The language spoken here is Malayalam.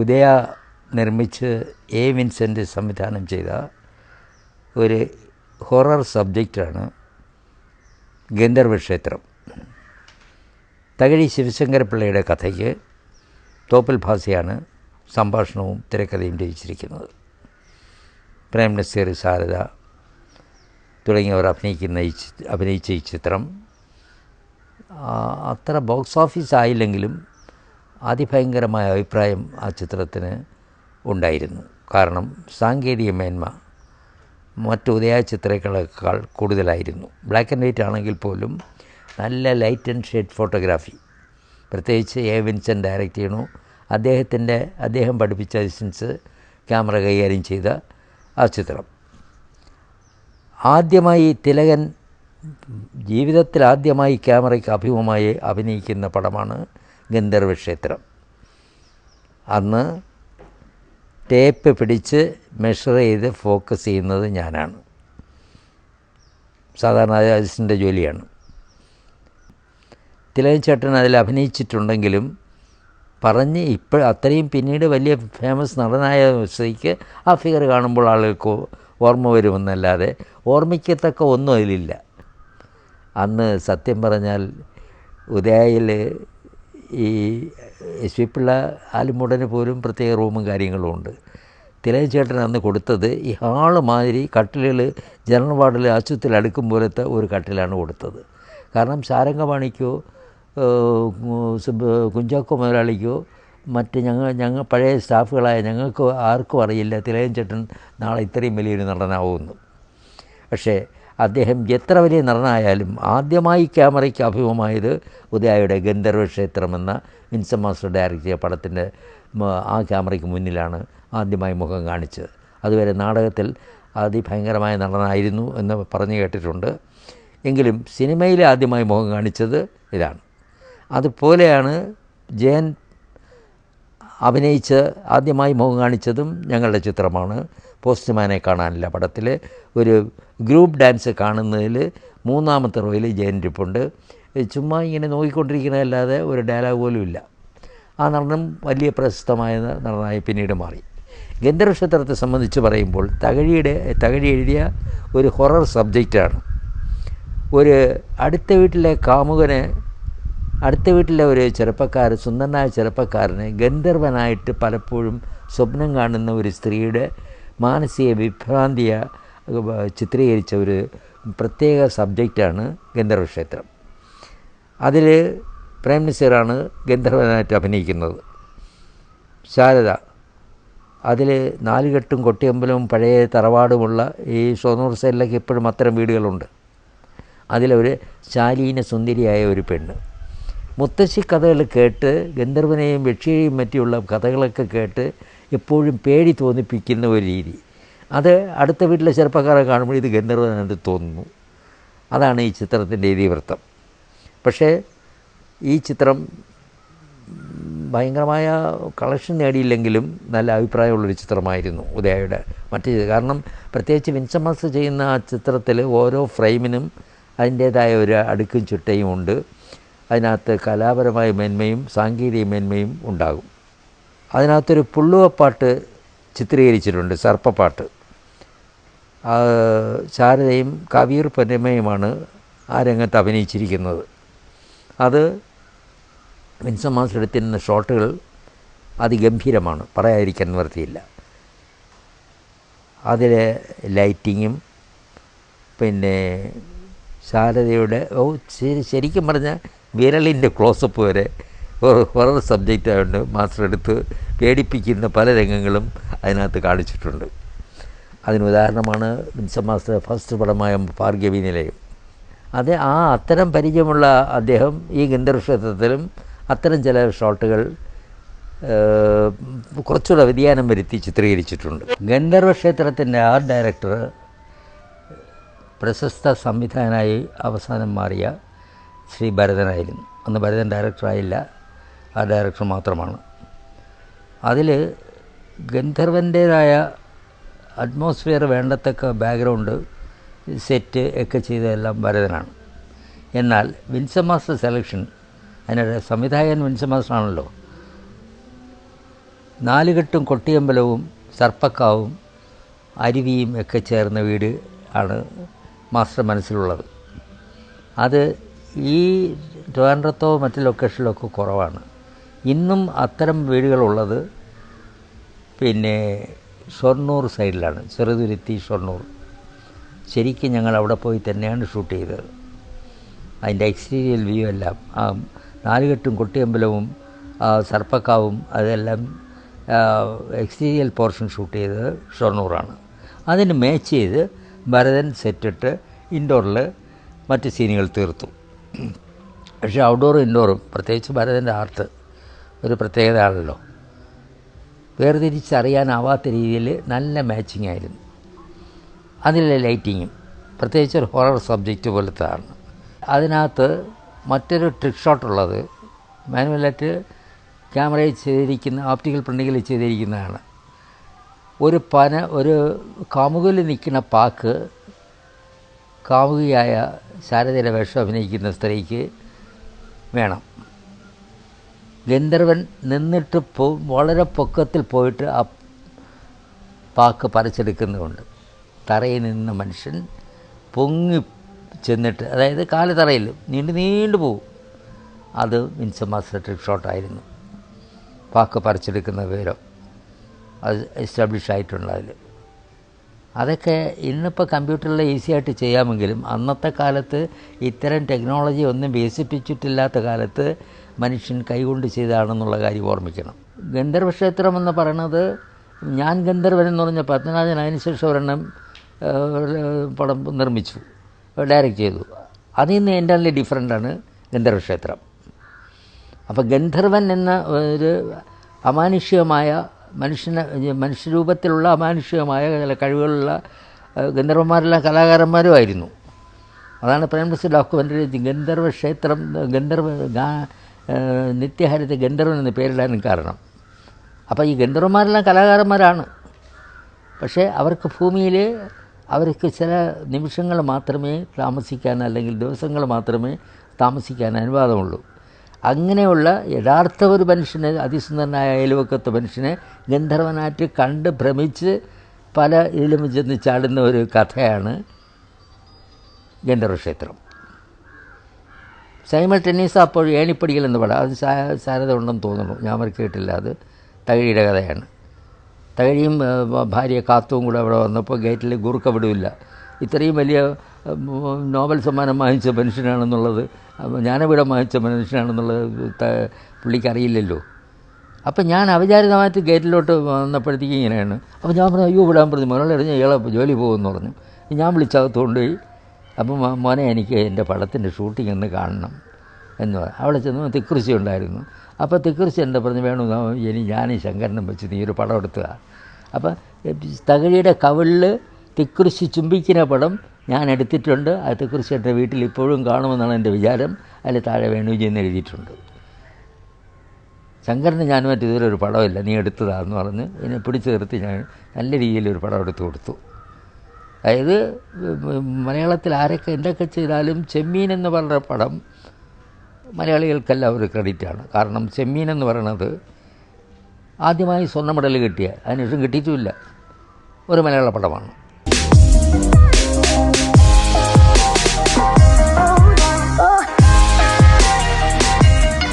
ഉദയ നിർമ്മിച്ച് എ വിൻസെന്റ് സംവിധാനം ചെയ്ത ഒരു ഹൊറർ സബ്ജക്റ്റാണ് ഗന്ധർവ ക്ഷേത്രം തകഴി ശിവശങ്കരപ്പിള്ളയുടെ കഥയ്ക്ക് തോപ്പൽ ഭാസിയാണ് സംഭാഷണവും തിരക്കഥയും രചിച്ചിരിക്കുന്നത്. പ്രേം നസീർ സാരദ തുടങ്ങിയവർ അഭിനയിക്കുന്ന ഈ അഭിനയിച്ച ഈ ചിത്രം അത്ര ബോക്സ് ഓഫീസ് ആയില്ലെങ്കിലും അതിഭയങ്കരമായ അഭിപ്രായം ആ ചിത്രത്തിന് ഉണ്ടായിരുന്നു. കാരണം സാങ്കേതിക മേന്മ മറ്റു ഉദയ ചിത്രങ്ങളേക്കാൾ കൂടുതലായിരുന്നു. ബ്ലാക്ക് ആൻഡ് വൈറ്റ് ആണെങ്കിൽ പോലും നല്ല ലൈറ്റ് ആൻഡ് ഷെയ്ഡ് ഫോട്ടോഗ്രാഫി പ്രത്യേകിച്ച് എ വിൻസെന്റ് ഡയറക്റ്റ് ചെയ്യണു. അദ്ദേഹത്തിന്റെ അദ്ദേഹം പഠിപ്പിച്ച അസിസ്റ്റൻസ് ക്യാമറ കൈകാര്യം ചെയ്ത ആ ചിത്രം. ആദ്യമായി തിലകൻ ജീവിതത്തിൽ ആദ്യമായി ക്യാമറയ്ക്ക് അഭിമുഖമായി അഭിനയിക്കുന്ന പടമാണ് ഗന്ധർവ ക്ഷേത്രം അന്ന് ടേപ്പ് പിടിച്ച് മെഷർ ചെയ്ത് ഫോക്കസ് ചെയ്യുന്നത് ഞാനാണ്. സാധാരണ അസിസ്റ്റന്റെ ജോലിയാണ്. തിലകൻ ചേട്ടൻ അതിൽ അഭിനയിച്ചിട്ടുണ്ടെങ്കിലും പറഞ്ഞ് ഇപ്പോൾ അത്രയും പിന്നീട് വലിയ ഫേമസ് നടനായ സ്ത്രീക്ക് ആ ഫിഗർ കാണുമ്പോൾ ആളുകൾക്ക് ഓർമ്മ വരുമെന്നല്ലാതെ ഓർമ്മിക്കത്തക്ക ഒന്നും അതിലില്ല. അന്ന് സത്യം പറഞ്ഞാൽ ഉദയയിൽ ഈ എസ് വി പിള്ള ആലുമുടന് പോലും പ്രത്യേക റൂമും കാര്യങ്ങളും ഉണ്ട്. തിലകൻ ചേട്ടൻ അന്ന് കൊടുത്തത് ഈ ഹാൾ മാതിരി കട്ടിലുകൾ ജനറൽ വാർഡിൽ ആശുപത്രിയിൽ അടുക്കും പോലത്തെ ഒരു കട്ടിലാണ് കൊടുത്തത്. കാരണം സുബ് കുഞ്ചാക്കോ മുതലാളിക്കോ മറ്റ് ഞങ്ങൾ ഞങ്ങൾ പഴയ സ്റ്റാഫുകളായ ഞങ്ങൾക്ക് ആർക്കും അറിയില്ല തിലകൻ ചേട്ടൻ നാളെ ഇത്രയും വലിയൊരു നടനാവുമെന്ന്. പക്ഷേ അദ്ദേഹം എത്ര വലിയ നടനായാലും ആദ്യമായി ക്യാമറയ്ക്ക് അഭിമുഖമായത് ഉദയായുടെ ഗന്ധർവ ക്ഷേത്രം എന്ന വിൻസൻ മാസ്റ്റർ ഡയറക്റ്റ് ചെയ്ത പടത്തിന്റെ ആ ക്യാമറയ്ക്ക് മുന്നിലാണ് ആദ്യമായി മുഖം കാണിച്ചത്. അതുവരെ നാടകത്തിൽ അതിഭയങ്കരമായ നടനായിരുന്നു എന്ന് പറഞ്ഞു കേട്ടിട്ടുണ്ട്. എങ്കിലും സിനിമയിൽ ആദ്യമായി മുഖം കാണിച്ചത് ഇതാണ്. അതുപോലെയാണ് ജയൻ അഭിനയിച്ച് ആദ്യമായി മുഖം കാണിച്ചതും ഞങ്ങളുടെ ചിത്രമാണ്. പോസ്റ്റ്മാനെ കാണാനില്ല പടത്തിൽ ഒരു ഗ്രൂപ്പ് ഡാൻസ് കാണുന്നതിൽ മൂന്നാമത്തെ റോയിൽ ജയൻ ഇരിപ്പുണ്ട്. ചുമ്മാ ഇങ്ങനെ നോക്കിക്കൊണ്ടിരിക്കുന്നതല്ലാതെ ഒരു ഡയലോഗ് പോലും ഇല്ല. ആ നടനം വലിയ പ്രശസ്തമായ നടനായി പിന്നീട് മാറി. ഗന്ധർവ ക്ഷേത്രത്തെ സംബന്ധിച്ച് പറയുമ്പോൾ തകഴിയുടെ തകഴി എഴുതിയ ഒരു ഹൊറർ സബ്ജക്റ്റാണ്. ഒരു അടുത്ത വീട്ടിലെ കാമുകന് അടുത്ത വീട്ടിലെ ഒരു ചെറുപ്പക്കാരൻ സുന്ദരനായ ചെറുപ്പക്കാരനെ ഗന്ധർവനായിട്ട് പലപ്പോഴും സ്വപ്നം കാണുന്ന ഒരു സ്ത്രീയുടെ മാനസിക വിഭ്രാന്തിയ ചിത്രീകരിച്ച ഒരു പ്രത്യേക സബ്ജക്റ്റാണ് ഗന്ധർവക്ഷേത്രം അതിൽ പ്രേം നസീറാണ് ഗന്ധർവനായിട്ട് അഭിനയിക്കുന്നത്. ശാരദ അതിൽ നാലുകെട്ടും കൊട്ടിയമ്പലവും പഴയ തറവാടുമുള്ള ഈ ഷൊർണൂർ സൈഡിലൊക്കെ ഇപ്പോഴും അത്തരം വീടുകളുണ്ട്. അതിലൊരു ശാലീന സുന്ദരിയായ ഒരു പെണ്ണ്. മുത്തശ്ശി കഥകൾ കേട്ട് ഗന്ധർവനെയും യക്ഷിയെയും മറ്റുള്ള കഥകളൊക്കെ കേട്ട് എപ്പോഴും പേടി തോന്നിപ്പിക്കുന്ന ഒരു രീതി. അത് അടുത്ത വീട്ടിലെ ചെറുപ്പക്കാരെ കാണുമ്പോൾ ഇത് ഗന്ധർവനെന്ന് തോന്നുന്നു. അതാണ് ഈ ചിത്രത്തിന്റെ ഇതിവൃത്തം. പക്ഷേ ഈ ചിത്രം ഭയങ്കരമായ കളക്ഷൻ നേടിയില്ലെങ്കിലും നല്ല അഭിപ്രായമുള്ളൊരു ചിത്രമായിരുന്നു ഉദയയുടെ മറ്റു കാരണം പ്രത്യേകിച്ച് വിൻസമസ് ചെയ്യുന്ന ആ ചിത്രത്തിൽ ഓരോ ഫ്രെയിമിനും അതിന്റേതായ ഒരു അടുക്കും ചുട്ടയും ഉണ്ട്. അതിനകത്ത് കലാപരമായ മേന്മയും സാങ്കേതിക മേന്മയും ഉണ്ടാകും. അതിനകത്തൊരു പുള്ളുവപ്പാട്ട് ചിത്രീകരിച്ചിട്ടുണ്ട് സർപ്പപ്പാട്ട്. ആ, ശാരദയും കവിയൂർ പൊന്നമ്മയുമാണ് ആ രംഗത്ത് അഭിനയിച്ചിരിക്കുന്നത്. അത് വിൻസൻ മാസ്റ്റർ എടുത്തിരുന്ന ഷോട്ടുകൾ അതിഗംഭീരമാണ് പറയാതിരിക്കാൻ നിവർത്തിയില്ല അതിലെ ലൈറ്റിങ്ങും പിന്നെ ശാരദയുടെ ഓ ശരി ശരിക്കും പറഞ്ഞാൽ വിരലിന്റെ ക്ലോസപ്പ് വരെ ഹൊറർ ആയതുകൊണ്ട് മാസ്റ്റർ എടുത്ത് പേടിപ്പിക്കുന്ന പല രംഗങ്ങളും അതിനകത്ത് കാണിച്ചിട്ടുണ്ട്. അതിന് ഉദാഹരണമാണ് മാസ്റ്റർ ഫസ്റ്റ് പടമായ ഭാർഗവി നിലയം. അത് ആ അത്തരം പരിചയമുള്ള അദ്ദേഹം ഈ ഗന്ധർവക്ഷേത്രത്തിലും അത്തരം ചില ഷോട്ടുകൾ കുറച്ചുകൂടെ വ്യതിയാനം വരുത്തി ചിത്രീകരിച്ചിട്ടുണ്ട്. ഗന്ധർവക്ഷേത്രത്തിന്റെ ആർട്ട് ഡയറക്ടർ പ്രശസ്ത സംവിധായകനായി അവസാനം മാറിയ ശ്രീ ഭരതനായിരുന്നു. അന്ന് ഭരതൻ ഡയറക്ടറായില്ല ആ ഡയറക്ടർ മാത്രമാണ്. അതിൽ ഗന്ധർവന്റേതായ അറ്റ്മോസ്ഫിയർ വേണ്ടത്തക്ക ബാക്ക്ഗ്രൗണ്ട് സെറ്റ് ഒക്കെ ചെയ്തതെല്ലാം ഭരതനാണ്. എന്നാൽ വിൻസ മാസ്റ്റർ സെലക്ഷൻ അതിനിടെ സംവിധായകൻ വിൻസ മാസ്റ്റർ ആണല്ലോ. നാലുകെട്ടും കൊട്ടിയമ്പലവും സർപ്പക്കാവും അരുവിയും ഒക്കെ ചേർന്ന വീട് ആണ് മാസ്റ്റർ മനസ്സിലുള്ളത്. അത് ഈ ട്രിവാൻഡ്രത്തോ മറ്റ് ലൊക്കേഷനിലൊക്കെ കുറവാണ്. ഇന്നും അത്തരം വീടുകളുള്ളത് പിന്നെ ഷൊർണൂർ സൈഡിലാണ്. ചെറുതുരുത്തി ഷൊർണൂർ. ശരിക്കും ഞങ്ങൾ അവിടെ പോയി തന്നെയാണ് ഷൂട്ട് ചെയ്തത്. അതിന്റെ എക്സ്റ്റീരിയൽ വ്യൂ എല്ലാം ആ നാലുകെട്ടും കൊട്ടിയമ്പലവും സർപ്പക്കാവും അതെല്ലാം എക്സ്റ്റീരിയൽ പോർഷൻ ഷൂട്ട് ചെയ്തത് ഷൊർണൂറാണ്. അതിന് മാച്ച് ചെയ്ത് ഭരതൻ സെറ്റിട്ട് ഇൻഡോറിൽ മറ്റ് സീനുകൾ തീർത്തു. പക്ഷേ ഔട്ട്ഡോറും ഇൻഡോറും പ്രത്യേകിച്ച് ഭരതന്റെ ആർട്ട് ഒരു പ്രത്യേകത ആണല്ലോ വേർതിരിച്ചറിയാനാവാത്ത രീതിയിൽ നല്ല മാച്ചിങ് ആയിരുന്നു. അതിലെ ലൈറ്റിങ്ങും പ്രത്യേകിച്ച് ഒരു ഹൊറർ സബ്ജക്റ്റ് പോലത്തെയാണ് അതിനകത്ത് മറ്റൊരു ട്രിക് ഷോട്ട് ഉള്ളത് മാനുവലായിട്ട് ക്യാമറയിൽ ചെയ്തിരിക്കുന്ന ഓപ്റ്റിക്കൽ പ്രിന്റിങ്ങിൽ ചെയ്തിരിക്കുന്നതാണ്. ഒരു പന ഒരു കാമുകിൽ നിൽക്കുന്ന പാക്ക് കാമുകിയായ ശാരദയുടെ വേഷം അഭിനയിക്കുന്ന സ്ത്രീക്ക് വേണം. ഗന്ധർവൻ നിന്നിട്ട് പോ വളരെ പൊക്കത്തിൽ പോയിട്ട് ആ പാക്ക് പറിച്ചെടുക്കുന്നുണ്ട്. തറയിൽ നിന്ന മനുഷ്യൻ പൊങ്ങി ചെന്നിട്ട് അതായത് കാൽ തറയിൽ നീണ്ടു നീണ്ടു പോകും അത് മിൻസ മാസ്റ്റർ ട്രിക് ഷോട്ടായിരുന്നു. പാക്ക് പറിച്ചെടുക്കുന്ന വിവരം അത് എസ്റ്റാബ്ലിഷ് ആയിട്ടുണ്ട് അതിൽ അതൊക്കെ ഇന്നിപ്പോൾ കമ്പ്യൂട്ടറിൽ ഈസി ആയിട്ട് ചെയ്യാമെങ്കിലും അന്നത്തെ കാലത്ത് ഇത്തരം ടെക്നോളജി ഒന്നും വികസിപ്പിച്ചിട്ടില്ലാത്ത കാലത്ത് മനുഷ്യൻ കൈകൊണ്ട് ചെയ്താണെന്നുള്ള കാര്യം ഓർമ്മിക്കണം. ഗന്ധർവക്ഷേത്രം എന്ന് പറയുന്നത് ഞാൻ ഗന്ധർവൻ എന്ന് പറഞ്ഞ പത്മനാഥൻ അതിനുശേഷം ഒരെണ്ണം പടം നിർമ്മിച്ചു ഡയറക്റ്റ് ചെയ്തു. അതിൽ നിന്ന് എന്റെ ഡിഫറെന്റാണ് ഗന്ധർവക്ഷേത്രം. അപ്പോൾ ഗന്ധർവൻ എന്ന ഒരു അമാനുഷികമായ മനുഷ്യനെ മനുഷ്യരൂപത്തിലുള്ള അമാനുഷികമായ ചില കഴിവുകളുള്ള ഗന്ധർവന്മാരെല്ലാം കലാകാരന്മാരുമായിരുന്നു അതാണ് പ്രേംനസ് ഡോക്യുമെന്ററി ഗന്ധർവ ക്ഷേത്രം ഗന്ധർവ ഗാ- നിത്യഹരിത ഗന്ധർവൻ എന്ന പേരിടാനും കാരണം. അപ്പോൾ ഈ ഗന്ധർവന്മാരെല്ലാം കലാകാരന്മാരാണ്. പക്ഷേ അവർക്ക് ഭൂമിയിൽ അവർക്ക് ചില നിമിഷങ്ങൾ മാത്രമേ താമസിക്കാൻ അല്ലെങ്കിൽ ദിവസങ്ങൾ മാത്രമേ താമസിക്കാൻ അനുവാദമുള്ളൂ. അങ്ങനെയുള്ള യഥാർത്ഥ ഒരു മനുഷ്യനെ അതിസുന്ദരനായ അയൽവക്കത്തെ മനുഷ്യനെ ഗന്ധർവനായിട്ട് കണ്ട് ഭ്രമിച്ച് പല ഇതിലും ചെന്ന് ചാടുന്ന ഒരു കഥയാണ് ഗന്ധർവക്ഷേത്രം. സൈമൾ ടെന്നീസ് അപ്പോൾ ഏണിപ്പടികൾ എന്ന് പടം അത് സാരത ഉണ്ടെന്ന് തോന്നുന്നു. ഞാൻ കേട്ടില്ല. അത് തകഴിയുടെ കഥയാണ്. തകഴിയും ഭാര്യ കാത്തും കൂടെ അവിടെ വന്നപ്പോൾ ഗേറ്റിൽ ഗുറുക്ക വിടില്ല ഇത്രയും വലിയ നോബൽ സമ്മാനം വാങ്ങിച്ച മനുഷ്യനാണെന്നുള്ളത് ജ്ഞാനപീഠം വാങ്ങിച്ച മനുഷ്യനാണെന്നുള്ളത് പുള്ളിക്കറിയില്ലല്ലോ. അപ്പം ഞാൻ അവിചാരിതമായിട്ട് ഗേറ്റിലോട്ട് വന്നപ്പോഴത്തേക്ക് ഇങ്ങനെയാണ്. അപ്പോൾ ഞാൻ പറഞ്ഞു അയ്യോ വിടാൻ പറഞ്ഞു മോനെ എറിഞ്ഞ് ഇയാളെ ജോലി പോകുമെന്ന് പറഞ്ഞു. ഞാൻ വിളിച്ചകത്ത് കൊണ്ടുപോയി അപ്പം മോനെ എനിക്ക് എന്റെ പടത്തിന്റെ ഷൂട്ടിംഗ് ഒന്ന് കാണണം. എന്ന് പറഞ്ഞു. അവിടെ ചെന്ന് തിക്കുറിശി ഉണ്ടായിരുന്നു. അപ്പോൾ തിക്കുറിശി എന്റെ പറഞ്ഞു വേണു ഇനി ഞാനും ശങ്കരനും വെച്ച് നീ ഒരു പടം എടുത്തുക അപ്പം തകഴിയുടെ കവിളിൽ തിക്കുറിശി ചുംബിക്കുന്ന പടം ഞാൻ എടുത്തിട്ടുണ്ട്. ആ എന്റെ വീട്ടിൽ ഇപ്പോഴും കാണുമെന്നാണ് എന്റെ വിചാരം. അതിൽ താഴെ വേണുജി എന്ന് എഴുതിയിട്ടുണ്ട്. ശങ്കരന് മറ്റേ ഇതുവരെ ഒരു പടമില്ല. നീ എടുത്തതാന്ന് പറഞ്ഞ് എന്നെ പിടിച്ചു നിർത്തി ഞാൻ നല്ല രീതിയിൽ ഒരു പടം എടുത്തു കൊടുത്തു. അതായത് മലയാളത്തിൽ ആരൊക്കെ എന്തൊക്കെ ചെയ്താലും ചെമ്മീൻ എന്ന് പറഞ്ഞ പടം മലയാളികൾക്കെല്ലാം ഒരു ക്രെഡിറ്റാണ്. കാരണം ചെമ്മീൻ എന്ന് പറയണത് ആദ്യമായി സ്വർണ മെഡൽ കിട്ടിയ അതിനുശേഷം കിട്ടിയിട്ടുമില്ല. ഒരു മലയാള പടമാണ്.